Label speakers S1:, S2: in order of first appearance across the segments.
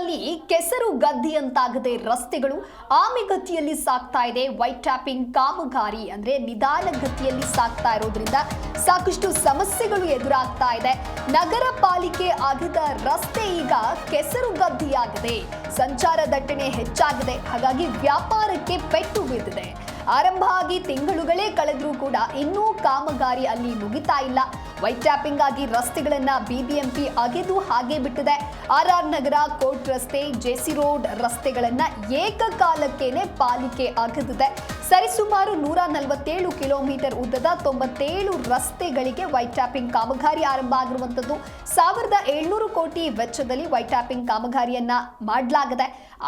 S1: ಬೆಂಗಳೂರಿನಲ್ಲಿ ಕೆಸರು ಗದ್ದಿಯಂತಾಗದೆ ರಸ್ತೆಗಳು ಆಮೆಗತಿಯಲ್ಲಿ ಸಾಗ್ತಾ ಇದೆ. ವೈಟ್ ಟ್ಯಾಪಿಂಗ್ ಕಾಮಗಾರಿ ಅಂದ್ರೆ ನಿಧಾನ ಗತಿಯಲ್ಲಿ ಸಾಗ್ತಾ ಇರೋದ್ರಿಂದ ಸಾಕಷ್ಟು ಸಮಸ್ಯೆಗಳು ಎದುರಾಗ್ತಾ ಇದೆ. ನಗರ ಪಾಲಿಕೆ ಆಗಿದ ರಸ್ತೆ ಈಗ ಕೆಸರು ಗದ್ದಿಯಾಗಿದೆ. ಸಂಚಾರ ದಟ್ಟಣೆ ಹೆಚ್ಚಾಗಿದೆ. ಹಾಗಾಗಿ ವ್ಯಾಪಾರಕ್ಕೆ ಪೆಟ್ಟು ಬಿದ್ದಿದೆ ಆರಂಭ ಆಗಿ ತಿಂಗಳುಗಳೇ ಕಳೆದ್ರೂ ಕೂಡ ಇನ್ನೂ ಕಾಮಗಾರಿ ಅಲ್ಲಿ ಮುಗಿತಾ ಇಲ್ಲ. ವೈಟ್ ಟ್ಯಾಪಿಂಗ್ ಆಗಿ ರಸ್ತೆಗಳನ್ನು ಬಿಬಿಎಂಪಿ ಅಗೆದು ಹಾಗೆ ಬಿಟ್ಟಿದೆ. ಆರ್ ಆರ್ ನಗರ ಕೋರ್ಟ್ ರಸ್ತೆ, ಜೆಸಿ ರೋಡ್ ರಸ್ತೆಗಳನ್ನು ಏಕಕಾಲಕ್ಕೇನೆ ಪಾಲಿಕೆ ಅಗೆದಿದೆ. ಸರಿಸುಮಾರು ನೂರ ನಲವತ್ತೇಳು ಕಿಲೋಮೀಟರ್ ಉದ್ದದ ತೊಂಬತ್ತೇಳು ರಸ್ತೆಗಳಿಗೆ ವೈಟ್ ಟ್ಯಾಪಿಂಗ್ ಕಾಮಗಾರಿ ಆರಂಭ ಆಗಿರುವಂತದ್ದು ಸಾವಿರದ ಏಳ್ನೂರು ಕೋಟಿ ವೆಚ್ಚದಲ್ಲಿ ವೈಟ್ ಟ್ಯಾಪಿಂಗ್ ಕಾಮಗಾರಿಯನ್ನ ಮಾಡಲಾಗಿದೆ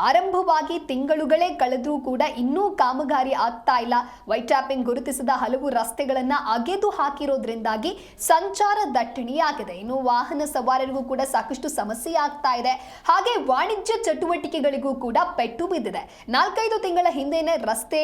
S1: ಆರಂಭವಾಗಿ ತಿಂಗಳುಗಳೇ ಕಳೆದರೂ ಕೂಡ ಇನ್ನೂ ಕಾಮಗಾರಿ ಆಗ್ತಾ ಇಲ್ಲ. ವೈಟ್ ಟ್ಯಾಪಿಂಗ್ ಗುರುತಿಸಿದ ಹಲವು ರಸ್ತೆಗಳನ್ನ ಅಗೆದು ಹಾಕಿರೋದ್ರಿಂದಾಗಿ ಸಂಚಾರ ದಟ್ಟಣೆಯಾಗಿದೆ. ಇನ್ನು ವಾಹನ ಸವಾರರಿಗೂ ಕೂಡ ಸಾಕಷ್ಟು ಸಮಸ್ಯೆ ಆಗ್ತಾ ಇದೆ. ಹಾಗೆ ವಾಣಿಜ್ಯ ಚಟುವಟಿಕೆಗಳಿಗೂ ಕೂಡ ಪೆಟ್ಟು ಬಿದ್ದಿದೆ. ನಾಲ್ಕೈದು ತಿಂಗಳ ಹಿಂದೆನೆ ರಸ್ತೆ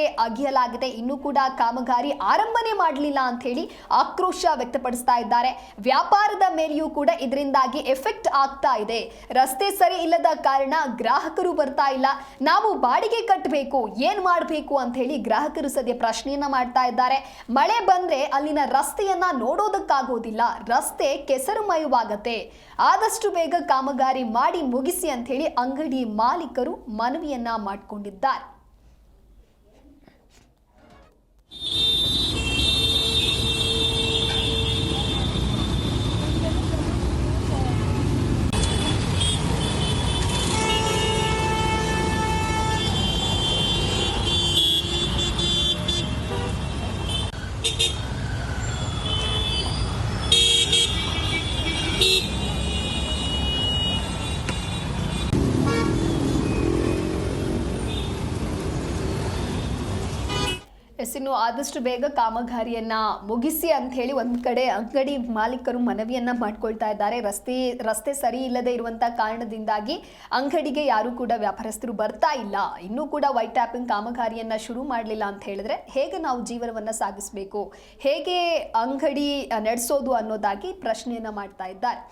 S1: ಅಗಿಯಲಾಗಿದೆ ಇನ್ನೂ ಕೂಡ ಕಾಮಗಾರಿ ಆರಂಭನೆ ಮಾಡಲಿಲ್ಲ ಅಂತ ಹೇಳಿ ಆಕ್ರೋಶ ವ್ಯಕ್ತಪಡಿಸ್ತಾ ಇದ್ದಾರೆ. ವ್ಯಾಪಾರದ ಮೇಲೆಯೂ ಕೂಡ ಇದರಿಂದಾಗಿ ಎಫೆಕ್ಟ್ ಆಗ್ತಾ ಇದೆ. ರಸ್ತೆ ಸರಿ ಇಲ್ಲದ ಕಾರಣ ಗ್ರಾಹಕರು ಬರ್ತಾ ಇಲ್ಲ. ನಾವು ಬಾಡಿಗೆ ಕಟ್ಟಬೇಕು, ಏನ್ ಮಾಡಬೇಕು ಅಂತ ಹೇಳಿ ಗ್ರಾಹಕರು ಸದ್ಯ ಪ್ರಶ್ನೆಯನ್ನ ಮಾಡ್ತಾ ಇದ್ದಾರೆ. ಮಳೆ ಬಂದ್ರೆ ಅಲ್ಲಿನ ರಸ್ತೆಯನ್ನ ನೋಡೋದಕ್ಕಾಗೋದಿಲ್ಲ. ರಸ್ತೆ ಕೆಸರುಮಯವಾಗತ್ತೆ. ಆದಷ್ಟು ಬೇಗ ಕಾಮಗಾರಿ ಮಾಡಿ ಮುಗಿಸಿ ಅಂತ ಹೇಳಿ ಅಂಗಡಿ ಮಾಲೀಕರು ಮನವಿಯನ್ನ ಮಾಡಿಕೊಂಡಿದ್ದಾರೆ. ಎಸ್ ಇನ್ನು ಆದಷ್ಟು ಬೇಗ ಕಾಮಗಾರಿಯನ್ನ ಮುಗಿಸಿ ಅಂತ ಹೇಳಿ ಒಂದ್ ಕಡೆ ಅಂಗಡಿ ಮಾಲೀಕರು ಮನವಿಯನ್ನ ಮಾಡ್ಕೊಳ್ತಾ ಇದ್ದಾರೆ. ರಸ್ತೆ ರಸ್ತೆ ಸರಿ ಇಲ್ಲದೆ ಇರುವಂತ ಕಾರಣದಿಂದಾಗಿ ಅಂಗಡಿಗೆ ಯಾರು ಕೂಡ ವ್ಯಾಪಾರಸ್ಥರು ಬರ್ತಾ ಇಲ್ಲ. ಇನ್ನೂ ಕೂಡ ವೈಟ್ ಟ್ಯಾಪಿಂಗ್ ಕಾಮಗಾರಿಯನ್ನ ಶುರು ಮಾಡಲಿಲ್ಲ ಅಂತ ಹೇಳಿದ್ರೆ ಹೇಗೆ ನಾವು ಜೀವನವನ್ನ ಸಾಗಿಸಬೇಕು? ಹೇಗೆ ಅಂಗಡಿ ನಡೆಸೋದು ಅನ್ನೋದಾಗಿ ಪ್ರಶ್ನೆಯನ್ನ ಮಾಡ್ತಾ ಇದ್ದಾರೆ.